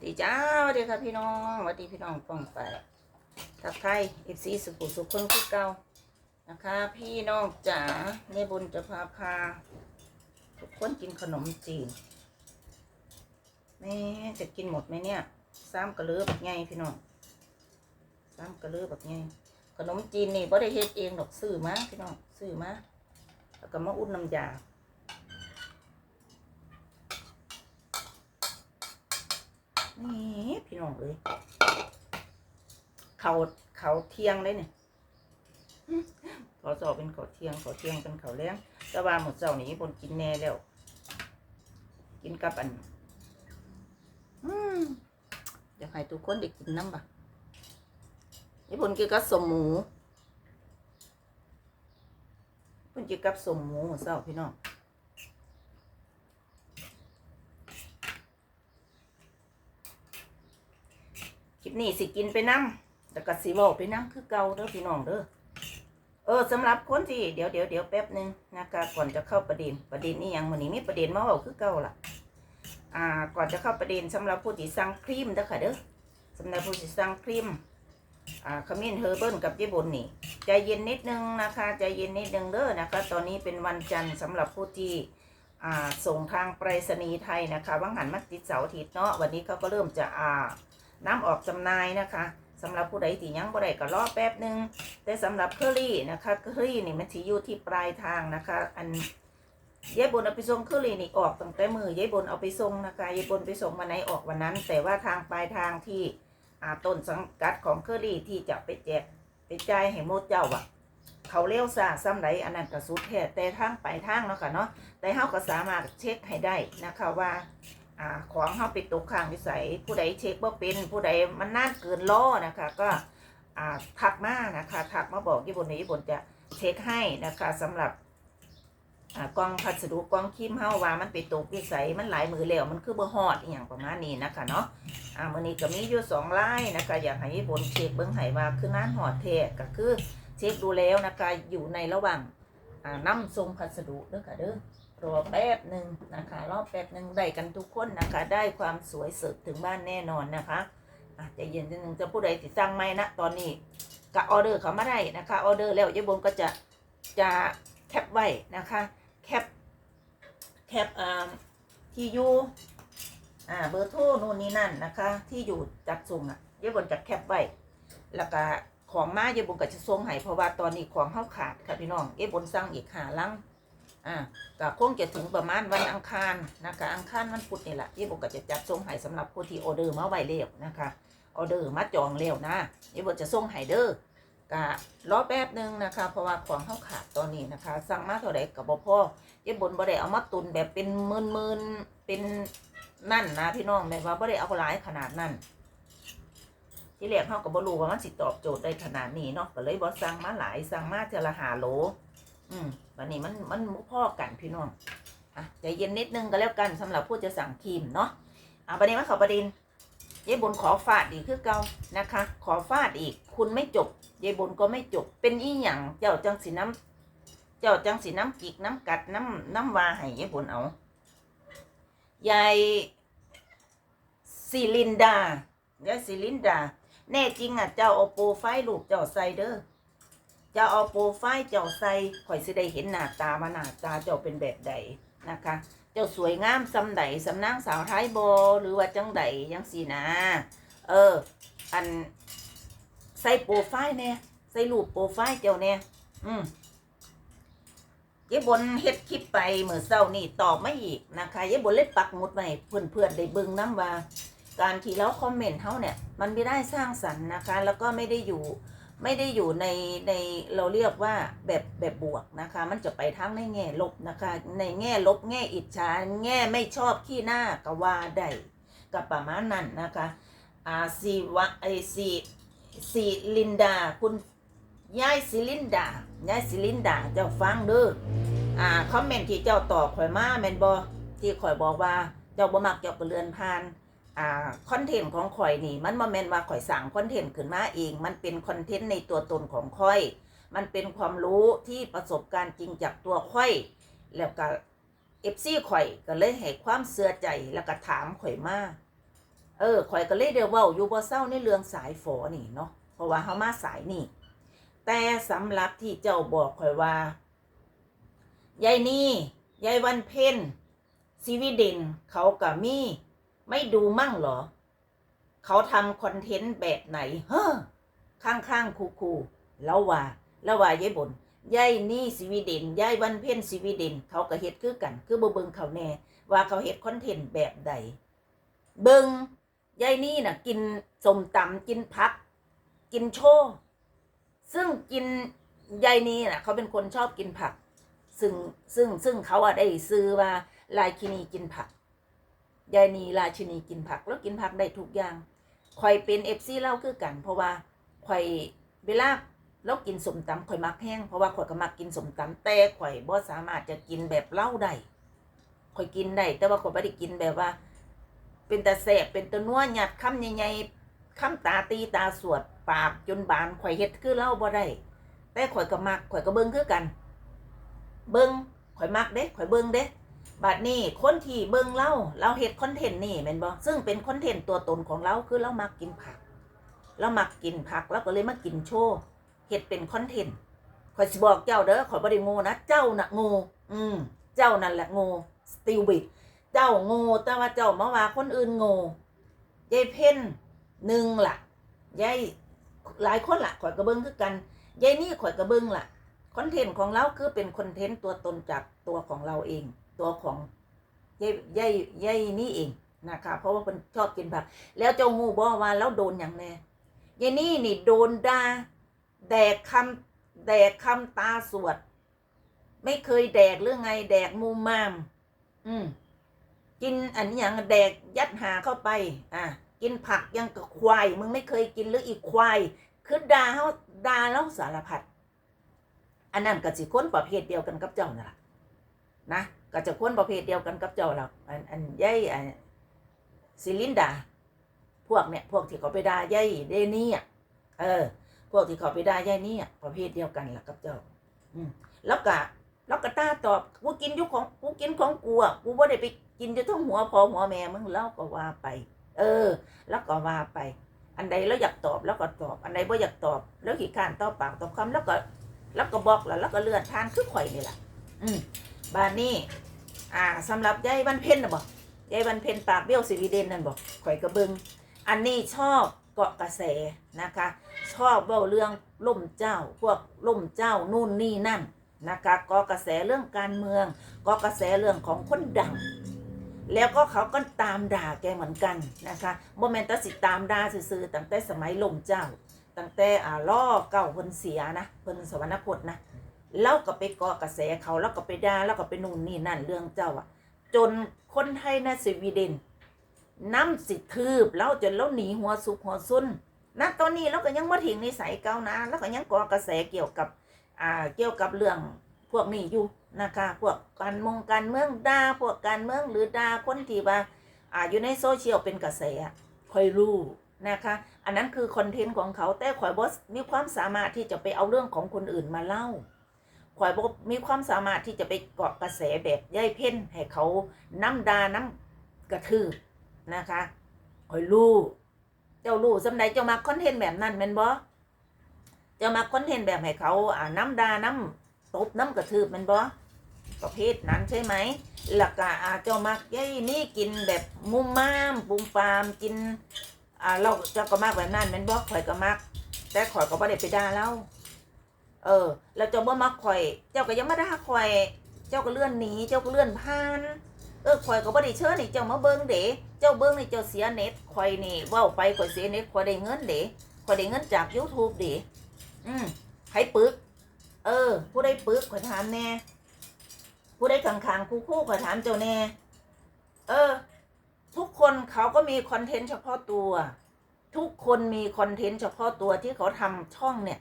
สวัสดีจ้าสวัสดีค่ะพี่น้องสวัสดีพี่น้องป้องไปทักทายเอฟซีสุขุสุขคนคือเก่านะคะ พี่น้องจ๋าในบุญจะพาพาทุกคนกินขนมจีนแม่จะกินหมดไหมเนี่ยซ้ำกระเลือแบบไงพี่น้องซ้ำกระเลือแบบไงขนมจีนนี่บ่ได้เฮ็ดเองดอกซื้อมาพี่น้องซื้อมาแล้วก็มาอุ่นน้ำยา นี่พี่น้องเอ้ยเขาเขาเที่ยงเลยเนี่ยขาสอบเป็นเขาเที่ยงเขาเที่ยงเป็นเขาแรงแต่ว่าหมดเจ้านี้บนกินแน่แล้ว กินกับอันอืมอยากให้ทุกคนได้กินน้ำปะญี่คนกินกับสมหมูคนกินกับสมหมูหมดเจ้าพี่น้อง ลิปนี้สิกินไปน้ำแต่ก็สิบอกไปน้ำคือเก่าเด้อพี่น้องเด้อเออสำหรับคนที่เดี๋ยวเดี๋ยวเดี๋ยวแป๊บหนึ่งนะคะก่อนจะเข้าประเด็นประเด็นนี้ยังวันนี้มีประเด็นมาบอกคือเก่าล่ะ อ่าก่อนจะเข้าประเด็นสำหรับผู้ที่สั่งครีมเด้อค่ะเด้อสำหรับผู้ที่สั่งครีมอ่าขมิ้นเฮอร์เบิลกับยี่บุญนี่ใจเย็นนิดนึงนะคะใจเย็นนิดนึงเด้อนะคะ ตอนนี้เป็นวันจันทร์สำหรับผู้ที่อ่าส่งทางไปรษณีย์ไทยนะคะว่างหันมาติดเสาร์อาทิตย์เนาะวันนี้เขาก็เริ่มจะอ่า น้ำออกจำหน่ายนะคะสำหรับผู้ใดที่ยังบ่ได้ก็รอแป๊บหนึง แต่สำหรับเคอรี่นะคะเคอรี่นี่มันสิอยู่ที่ปลายทางนะคะ อันยายบนเอาไปส่งเคอรี่นี่ออกตั้งแต่มือยายบนเอาไปส่งนะคะยายบนไปส่งวันไหนออกวันนั้น แต่ว่าทางปลายทางที่อาต้นสังกัดของเคอรี่ที่จะไปแจกไปจ่ายให้โมดเจ้าอะเขาเลี้ยวซาซ้ำไหนอันนั้นก็สุดแท้แต่ทางปลายทางเนาะค่ะเนาะแต่เฮาก็สามารถเช็คให้ได้นะคะว่า อ่าของเขาไปตกข้างวิสัยผู้ใดเช็คว่าเป็นผู้ใดมันนานเกินล้อนะคะ ก็อ่าทักมานะคะทักมาบอกญี่ปุ่นในญี่ปุ่นจะเช็คให้นะคะสำหรับอกล่องพัสดุกล่องคิมเฮาว่ามันไปตกวิสัยมันหลายมือแล้วมันคือบ่ฮอดอย่างประมาณนี้นะคะเนาะอ่ามื้อนี้ก็มีอยู่สองไลายนะคะ อยากให้ญี่ปุ่นเช็คเบิ่งให้ว่าคือนานฮอดแท้ก็คือเช็คดูแล้วนะคะอยู่ในระหว่างอ่านำส่งพัสดุเด้อค่ะเด้อ รอแป๊บหนึ่งนะคะ รอบแป๊บหนึ่งได้กันทุกคนนะคะ ได้ความสวยเสิร์ฟถึงบ้านแน่นอนนะคะอะใจเย็นนิดนึงจะผู้ใดติดสั่งไหมนะตอนนี้ก็ออเดอร์เขามาได้นะคะออเดอร์แล้วยายบนก็จะจะแคปไว้นะคะแคปแคปอ่าที่อยู่อ่าเบอร์โทรนู่นนี่นั่นนะคะ ที่อยู่จัดส่งอะยายบนจะแคปไว้แล้วก็ของมายายบนก็จะส่งให้เพราะว่าตอนนี้ของเข้าขาดค่ะพี่น้องยายบนสั่งอีกหาลัง อ่าก็คงจะถึงประมาณวันอังคารนะคะ อังคารวันพุธนี่แหละยี่บุกก็จะจัดส่งให้สำหรับผู้ที่ออเดอร์มาไว้แล้วนะคะออเดอร์มาจองแล้วนะยี่บุกจะส่งให้เด้อก็รอแป๊บหนึงนะคะ เพราะว่าของเข้าขาดตอนนี้นะคะ สั่งมาเท่าไหร่กับบ่พอยี่บุญบ่ได้เอามาตุนแบบเป็นหมื่นหมื่นๆเป็นนั่นนะพี่น้องแบบว่าบ่ได้เอาหลายขนาดนั้นที่แรกเขาก็บ่รู้ว่ามันสิตอบโจทย์ได้ขนาดนี้เนาะก็เลยบ่สั่งมาหลายสั่งมาเทอละหาโหลอืม วันนี้มันมันมพ่อกันพี่น้องอะใจเย็นนิดนึงก็แล้วกันสำหรับผู้จะสั่งครีมเนาะอะประเด็นมาขอประเด็นยายบนขอฟาดอีกคือเก่านะคะ ขอฟาดอีก คุณไม่จบยายบนก็ไม่จบ เป็นอีหยังเจ้าจังสีน้ำเจ้าจังสีน้ำกิกน้ำกัดน้ำน้ำวาให้ยายบนเอายายซิลินดายายซิลินดา แน่จริงอะเจ้าเอาโปรไฟล์ลูกเจ้าใส่เด้อ จะเอาโปรไฟล์เจ้าใส่ข่อยสิได้เห็นหน้าตามาหน้าตาเจ้าเป็นแบบใดนะคะ เจ้าสวยงามสำใดสำนางสาวไทยโบหรือว่าจังใดยังสีนะ เออ อันใส่โปรไฟล์เนี่ยใส่รูปโปรไฟล์เจ้าเนี่ยอืมเย้บนเฮ็ดคลิปไปเมื่อเช้านี่ตอบไม่อีกนะคะเย้บนเล่นปักหมุดไว้เพื่อนๆได้เบิ่งน้ำว่า การที่เราคอมเมนต์เขาเนี่ย มันไม่ได้สร้างสรรค์นะคะ แล้วก็ไม่ได้อยู่ ไม่ได้อยู่ในในเราเรียกว่าแบบแบบบวกนะคะ มันจะไปทั้งในแง่ลบนะคะ ในแง่ลบแง่อิจฉาแง่ไม่ชอบขี้หน้าก็ว่าได้กับประมาณนั้นนะคะอาซีวะไอซีซีลินดาคุณยายซิลินดายายซิลินดาเจ้าฟังเด้ออ่าคอมเมนต์ที่เจ้าตอบข่อยมาแมนบอที่ข่อยบอกว่าเจ้าบ่มักเจ้าก็เลือนผ่าน อ่าคอนเทนต์ของข่อยนี่ มันบ่แมนว่าข่อยสั่งคอนเทนต์ขึ้นมาเอง มันเป็นคอนเทนต์ในตัวตนของข่อย มันเป็นความรู้ที่ประสบการณ์จริงจากตัวข่อย แล้วก็เอฟซีข่อยก็เลยให้ความเสื่อใจแล้วก็ถามข่อยมาเออข่อยก็เลยเดียวเว้าอยู่บ่เศร้าในเรื่องสายฝอนี่เนาะเพราะว่าเฮามาสายนี่ แต่สำหรับที่เจ้าบอกข่อยว่ายายนี่ยายวันเพ็ญซีวิเดนเขากับมี ไม่ดูมั่งเหรอ เขาทำคอนเทนต์แบบไหน เฮ้อ ข้างๆคูๆแล้วว่าแล้วว่ายายบนยายนี่สวีเดนยายวันเพ็ญสวีเดน เขาก็เฮ็ดคือกัน คือบ่เบิงเขาแน่ ว่าเขาเฮ็ดคอนเทนต์แบบใด เบิงยายนี่น่ะ กินสมตำกินผัก กินโชว์ซึ่งกินยายนี่น่ะ เขาเป็นคนชอบกินผัก ซึ่งซึ่งซึ่งเขาอะได้ซื้อว่าลายคินีกินผัก ยายนีราชินีกินผักแล้วกินผักได้ทุกอย่างข่อยเป็นเอฟซีเล่าคือกัน เพราะว่าข่อยเวลาเรากินสมตำข่อยมักแห้งเพราะว่าข่อยก็มักกินสมตำแต่ข่อยบ่สามารถจะกินแบบเล่าได้ข่อยกินได้แต่ว่าข่อยไม่ได้กินแบบว่า เป็นตาแสบเป็นตานัวหยัดคำใหญ่ๆคำตาตีตาสวดปากจนบานข่อยเฮ็ดคือเล่าบ่ได้แต่ข่อยก็มักข่อยก็เบิ่งคือกัน เบิ่งข่อยมักเด้ข่อยเบิ่งเด้ บัดนี้คนที่เบิ่งเล่าเราเฮ็ดคอนเทนต์นี่แม่นบ่ซึ่งเป็นคอนเทนต์ตัวตนของเราคือเรามักกินผัก เรามักกินผักแล้วก็เลยมากินโชว์เฮ็ดเป็นคอนเทนต์ข่อยสิบอกเจ้าเด้อข่อยบ่ได้โง่นะเจ้าน่ะโง่อืมเจ้านั่นแหละโง่สติวิดเจ้าโง่แต่ว่าเจ้ามาว่าคนอื่นโง่ยายเพ่นหนึ่งล่ะยายหลายคนล่ะข่อยก็เบิ่งคือกันยายนี่ข่อยก็เบิ่งล่ะคอนเทนต์ของเราคือเป็นคอนเทนต์ตัวตนจากตัวของเราเอง ตัวของยายยายยายนี่เองนะคะเพราะว่าเป็นชอบกินผัก แล้วเจ้างูบอกว่าแล้วโดนอย่างแน่ยายนี่นี่โดนด่าแดกคำแดกคำตาสวด ไม่เคยแดกเรื่อไง แดกมูมาม อืมกินอันนี้อย่างแดกยัดหาเข้าไป อะกินผักยังกับควาย มึงไม่เคยกินหรืออีกควาย คือด่าเขาด่าแล้วสารพัด อันนั้นก็สิคนประเภทเดียวกันกับเจ้านั่นแหละนะ ก็จะคนประเภทเดียวกันกับเจ้าหรอกอันอันย่ายอันซิลินดา พวกเนี่ยพวกที่เขาไปด่าย่ายเดนี่อะเออ พวกที่เขาไปด่าย่ายนี่อะประเภทเดียวกันแหละกับเจ้า อืมแล้วก็แล้วก็ตาตอบกูกินยุของกูกินของกูอะกูว่าได้ไปกินอยู่ทั้งหัวพอหัวแม่มึงแล้วก็ว่าไป เออ แล้วก็ว่าไป อันใดแล้วอยากตอบแล้วก็ตอบ อันใดบ่อยากตอบ แล้วขี้ข้านตอบปากตอบคำแล้วก็ แล้วก็บอกแล้วแล้วก็เลื่อนทานคือข่อยนี่แหละ อืมบานนี้ อ่าสำหรับยายวันเพ็ญนะบอกยายวันเพ็ญปากเบี้ยวสวีเดนนั่นบอกข่อยกระเบิงอันนี้ชอบเกาะกระแสนะคะ ชอบเบ้าเรื่องล่มเจ้า พวกล่มเจ้านู่นนี่นั่นนะคะเกาะกระแสเรื่องการเมืองเกาะกระแสเรื่องของคนดัง แล้วก็เขาก็ตามด่าแกเหมือนกันนะคะโมเมนต์สิตามด่าซื่อๆตั้งแต่สมัยล่มเจ้า ตั้งแต่อ่าล่อเก่าเพิ่นเสียนะเพิ่นสวรรคตนะ แล้วก็ไปเกาะกระแสเขาแล้วก็ไปด่าแล้วก็ไปนู่นนี่นั่นเรื่องเจ้าอะ จนคนไทยในสวีเดนน้ำสิทืบแล้วจนแล้วหนีหัวสุกหัวซุนณตอนนี้เราก็ยังมาถึงนิสัยเก่านะ แล้วก็ยังกาะกระแสเกี่ยวกับอ่าเกี่ยวกับเรื่องพวกนี้อยู่นะคะพวกการมงการเมืองด่าพวกการเมืองหรือด่าคนที่ว่าอ่าอยู่ในโซเชียลเป็นกระแสคอยรู้นะคะ อันนั้นคือคอนเทนต์ของเขาแต่ข่อยบอสมีความสามารถที่จะไปเอาเรื่องของคนอื่นมาเล่า ข่อยบอมีความสามารถที่จะไปเกาะกระแสแบบย่ายเพ่นให้เขาน้ำดาน้ำกระทืบนะคะข่อยรู้เจ้ารู้สำใดเจ้ามาคอนเทนต์แบบนั้นแม่นบอเจ้ามาคอนเทนต์แบบให้เขาอ่าน้ำดาน้ำตบน้ำกระทืบแม่นบอประเภทนั้นใช่ไหมหลักกะอาเจ้ามักย่ายนี่กินแบบมุมมามปุมปามกินอ่าเราเจ้าก็มากแบบนั้นแม่นบ่ข่อยก็มักแต่ข่อยก็บ่ได้ไปด่าเรา เออ แล้วเจ้าบ่มักข่อย เจ้าก็ยังไมาด่าข่อย เจ้าก็เลื่อนหนีเจ้าก็เลื่อนผ่าน เออข่อยก็บ่ได้เชิญนี่เจ้ามาเบิ่งเด้เจ้าเบิ่งนี่เจ้าเสียเน็ตข่อยนี่เว้าไปข่อยเสียเน็ตข่อยได้เงินเด้ข่อยได้เงินจาก YouTube เด้อืมไผปึก เออ ผู้ใดปึกขอยถามแน่ผู้ใดข้างๆคู่คู่ขอยถามเจ้าแน่เออ ทุกคนเขาก็มีคอนเทนต์เฉพาะตัว ทุกคนมีคอนเทนต์เฉพาะตัวที่เขาทำช่องเนี่ย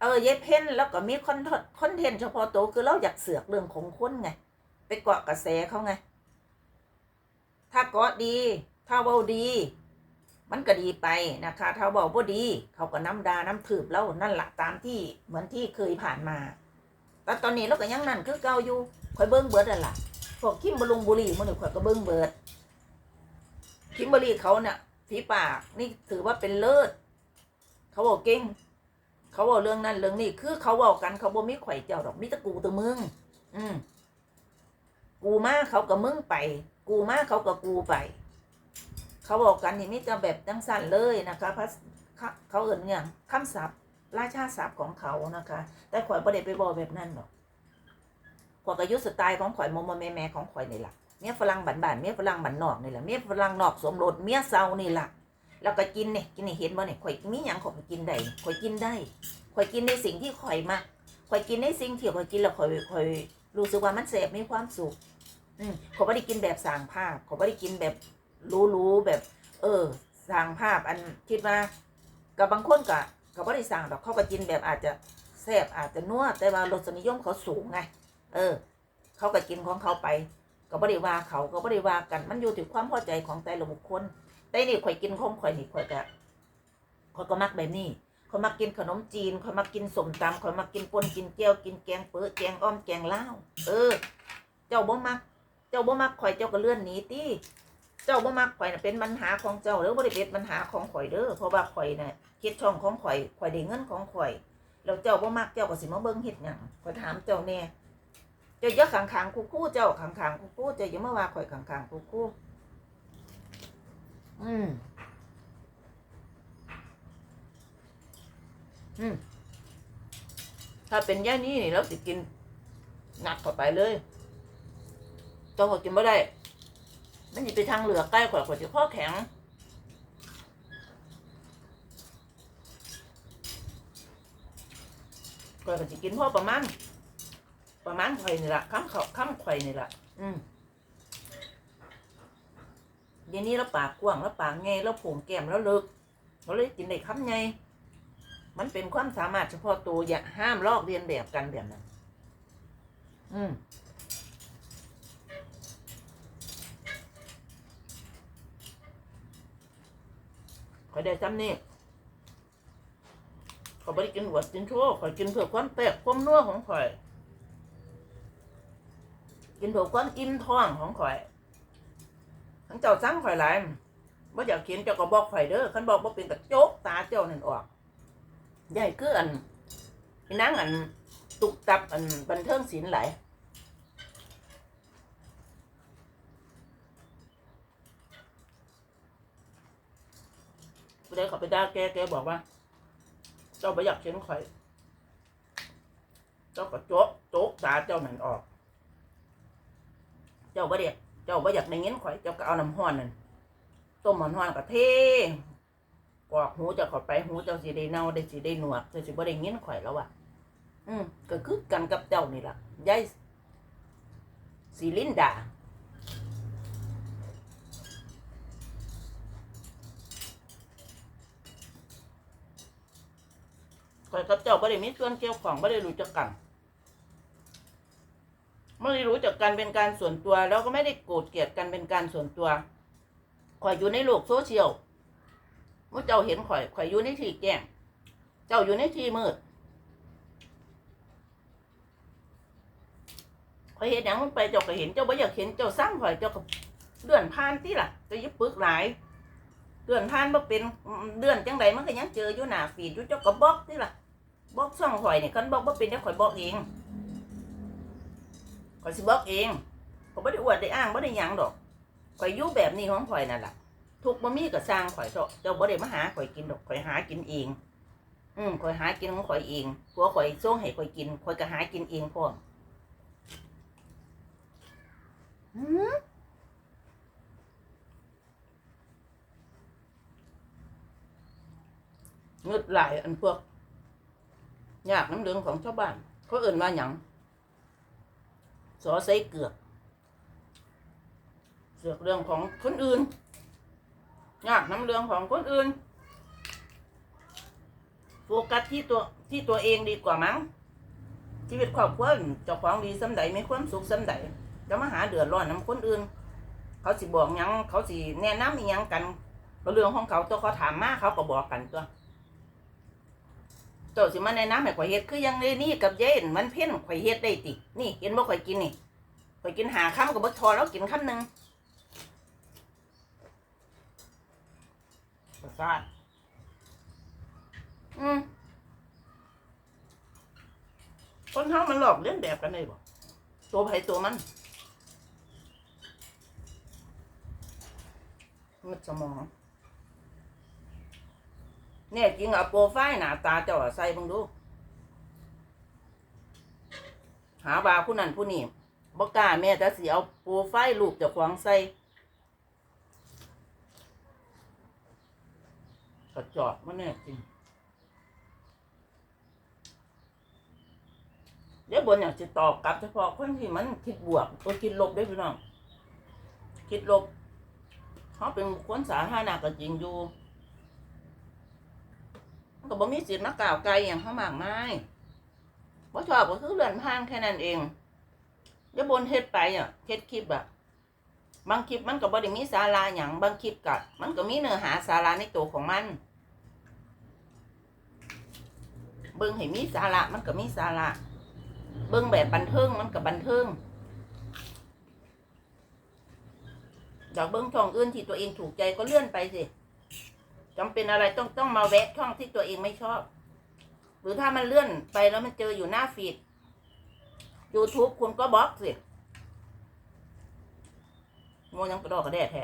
เออเยเพ่นแล้วก็มีคอนคอนเทนต์เฉพาะตัวคือเราอยากเสือกเรื่องของคนไง ไปเกาะกระแสเขาไง ถ้าเกาะดี ถ้าเบาดี มันก็ดีไปนะคะ ถ้าเบาบ่ดี เขาก็น้ำดาน้ำถืบแล้วนั่นแหละตามที่เหมือนที่เคยผ่านมาแต่ตอนนี้เราก็ยังนั่นคือเก่าอยู่คอยเบิ้งเบิดนั่นล่ะพวกคิมบลุงบุรีมันนี่ข่อยก็เบิ่งเบิดคิมบรีเขาเนี่ยฝีปากนี่ถือว่าเป็นเลิศ เขาบอกเก่ง เขาบอกเรื่องนั้นเรื่องนี้คือเขาบอกกันเขาบอกมีข่อยเจ้าดอกมีแตะกูแตะมึง อืมกูมาเขากับมึงไป กูมาเขากับกูไป เขาบอกกันนี่มิจะแบบจังสั้นเลยนะคะพระเขาเอ่นเนี่ยคำศัพท์ราชาศัพท์ของเขานะคะ แต่ข่อยประเด็ไปบอกแบบนั้นหรอกข่อยกยุทธสไตล์ของข่อยโมโมแม่แม่ของข่อยนี่แหละเมียฝรั่งบันบานเมียฝรั่งบันนอกนี่แหละเมียฝรั่งนอกสมรสเมียเซานี่แหละ แล้วก็กินเนี่ยกินนี่เห็นบ่เนี่ยข่อยมีหยังข่อยกินได้ข่อยกินได้ข่อยกินในสิ่งที่ข่อยมักข่อยกินในสิ่งที่ข่อยกินแล้วข่อยข่อยรู้สึกว่ามันแสบมีความสุข อืมข่อยไม่ได้กินแบบสร้างภาพข่อยไม่ได้กินแบบรู้ๆแบบ เออสร้างภาพอันคิดว่ากับบางคนก็ก็บ่ได้สร้างดอกเขาก็กินแบบอาจจะแซ่บอาจจะนัวแต่ว่ารสนิยมเขาสูงไง เออ เขาก็กินของเขาไป ก็บ่ได้ว่าเขาก็บ่ได้ว่ากันมันอยู่ที่ความพอใจของแต่ละบุคคล แต่นี่ข่อยกินของข่อยนี่ข่อยก็ข่อยก็มักแบบนี้ข่อยมักกินขนมจีนข่อยมักกินสมตำข่อยมักกินป่นกินเจียวกินแกงเปื้อแกงอ้อมแกงเล้าเออ เจ้าบ่มัก เจ้าบ่มักข่อยเจ้าก็เลื่อนหนีติเจ้าบ่มักข่อยน่ะเป็นปัญหาของเจ้าหรือบ่ได้เป็นปัญหาของข่อยเด้อเพราะว่าข่อยน่ะคิดช่องของข่อยข่อยได้เงินของข่อยแล้วเจ้าบ่มักเจ้าก็สิมาเบิ่งเฮ็ดหยังข่อยถามเจ้าแน่เจ้าอย่าขังๆคู่ๆเจ้าขังๆคู่ๆเจ้าอย่ามาว่าข่อยขังๆคู่ๆ อืมอืมถ้าเป็นย่านี้นี่เราสิกินหนักเข้าไปเลยเจ้าก็กินบ่ได้มันจะไปทางเหลือใกล้กว่าขวดจะข้อแข็งก็จะกินพ่อประมาณประมาณไข่นี่แหละข้ามเขาข้ามไข่นี่แหละอืม เดี๋ยวนี้เราปากกว้างแล้วปากไงแล้วผงแก้มแล้วเลิกเราเลยกินได้คำไงมันเป็นความสามารถเฉพาะตัวอย่าห้ามลอกเรียนแบบกันแบบนั้น อืมขอยได้ซ้ำนี่ขอยไม่ได้กินหัวกินชั่วขอยกินเพื่อความแปลกความนัวของข่อย กินเพื่อความอิ่มท้องของข่อย ทั้งเจ้าสั่งข่อยหลายว่อยากเขียนเจ้าก็บอกข่อยเด้อคันบอกว่เป็นกระโจกตาเจ้านั่นออกใหญ่คืออันพี่งอันตุกตับอันบันเทิงศิลป์หลายผู้ใดเขาไปด่าแกแกบอกว่า เจ้าไม่อยากเข็นข่อย เจ้าก็โจ๊ะโจ๊กตาเจ้าหนันออก เจ้าบ่เด็ก เจ้าบ่อยากในเงี้ยข่อยเจ้าก็เอาน้ำห้อนนั่นต้มห้อนก็เทกรอกหูเจ้าเข้าไปหูเจ้าสิได้เน่าได้สิได้หนวกเจ้าสิบ่ได้เงี้ยข่อยแล้วอะ อืมก็คือกันกับเจ้านี่ล่ะยายสีลินดาข่อยกับเจ้าไม่ได้มีส่วนเกี่ยวข้องไม่ได้รู้จักกัน ไม่ได้รู้จักกันเป็นการส่วนตัว แล้วก็ไม่ได้โกรธเกลียดกันเป็นการส่วนตัวข่อยอยู่ในโลกโซเชียลเมื่อเจ้าเห็นข่อยข่อยอยู่ในที่แจ้งเจ้าอยู่ในที่มืดข่อยเห็นอย่างมันไปเจ้าก็เห็นเจ้าไม่อยากเห็นเจ้าสร้างข่อยเจ้าก็เดือนผ่านที่ล่ะจะยึดปึกหลายเดือนผ่านบ่เป็นเดือนจังใดมันก็ยังเจออยู่หน้าฟีดอยู่เจ้าก็บล็อกที่ล่ะบอกช่องข่อยเนี่ยคันบอกว่าเป็นได้ข่อยบอกเอง ข่อยสิบอกเองข่อยไม่ได้อวดได้อ้างไม่ได้หยังดอกข่อยอยู่แบบนี้ของข่อยนั่นแหละทุกบ่มีก็สร้างข่อยเถอะเจ้าบ่ได้มาหาข่อยกินดอกข่อยหากินเอง อืมข่อยหากินของข่อยเองผัวข่อยส่งให้ข่อยกินข่อยก็หากินเองพร้อมหืมเงืดไหลายอันพวกยากน้ำเหลืองของชาวบ้านเขาเอื่นว่าหยัง สอใส่เกือก เสือกเรื่องของคนอื่นยากน้ำเหลืองของคนอื่น โฟกัสที่ตัวที่ตัวเองดีกว่ามั้ง ชีวิตครอบครัวเจ้าของดีสำใดมีความสุขสำใดจะมาหาเดือดร้อนน้ำคนอื่น เขาสิบอกยังเขาสิแนะนำอีหยังกันเรื่องของเขาตัวเขาถามมาเขาก็บอกกันตัว เจ้าสิมาแนะนำให้ข่อยเฮ็ดคือยังเลยนี่กับเย็นมันเพ่นข่อยเฮ็ดได้ติ นี่เห็นบ่ข่อยกินนี่ข่อยกินหาคำกับบ่ทอแล้วกินคำหนึ่งประสาทอืมคนเฮามันหลอกเลียนแบบกันได้บ่ตัวไผตัวมันมันสมอง เนี่ยจริงเอาโปรไฟล์หน้าตาเจ้าะใส่เบิ่งดู หาว่าผู้นั้นผู้นี้บ่กล้าแม่แต่สิเอาโปรไฟล์รูปเจ้าของใส่กระจอกมันแน่จริงเดี๋ยวบนอยากจะตอบกลับเฉพาะคนที่มันคิดบวกตัวคิดลบได้พี่น้อง คิดลบเขาเป็นคนสาธารณะก็จริงอยู่ ก็บ่มีสิทธิ์มากล่าวไกลอย่างเขามากมายว่าชอบก็คือเลื่อนผ่านแค่นั้นเองเดี๋ยวบนเฮ็ดไปอะเฮ็ดคลิปอะ บางคลิปมันก็บ่ได้มีสาระหยังบางคลิปก็มันก็มีเนื้อหาสาระในตัวของมัน เบิ่งให้มีสาระมันก็มีสาระ เบิ่งแบบบันเทิงมันก็บันเทิงอยากเบิ่งช่องอื่นที่ตัวเองถูกใจก็เลื่อนไปสิ จำเป็นอะไรต้องต้องมาแวะช่องที่ตัวเองไม่ชอบ หรือถ้ามันเลื่อนไปแล้วมันเจออยู่หน้าฟีด YouTube คุณก็บล็อกสิงวยังกระดอกกระแดดแท้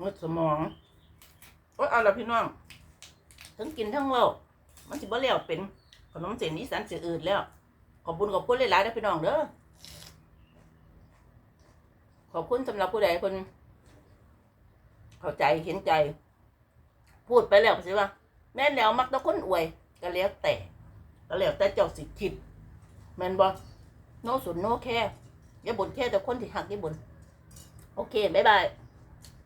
งดสมองโอ้ยเอาละพี่น้อง ทั้งกินทั้งเล่ามันสิบ่แล้วเป็นขนมเส้นอีสานเสียอื่นแล้ว ขอบคุญขอบคุณหลายๆนะพี่น้องเด้อ ขอบคุณสำหรับผู้ใดคน เข้าใจเห็นใจ พูดไปแล้วสิว่า แม่แล้วมักแตะคนอวยก็แล้วแต่ก็แล้วแต่เจ้าสิคิดแม่นบอโนสุนโนแค่ย่าบนแค่แต่คนที่หักย่าบนโอเค บ๊ายบาย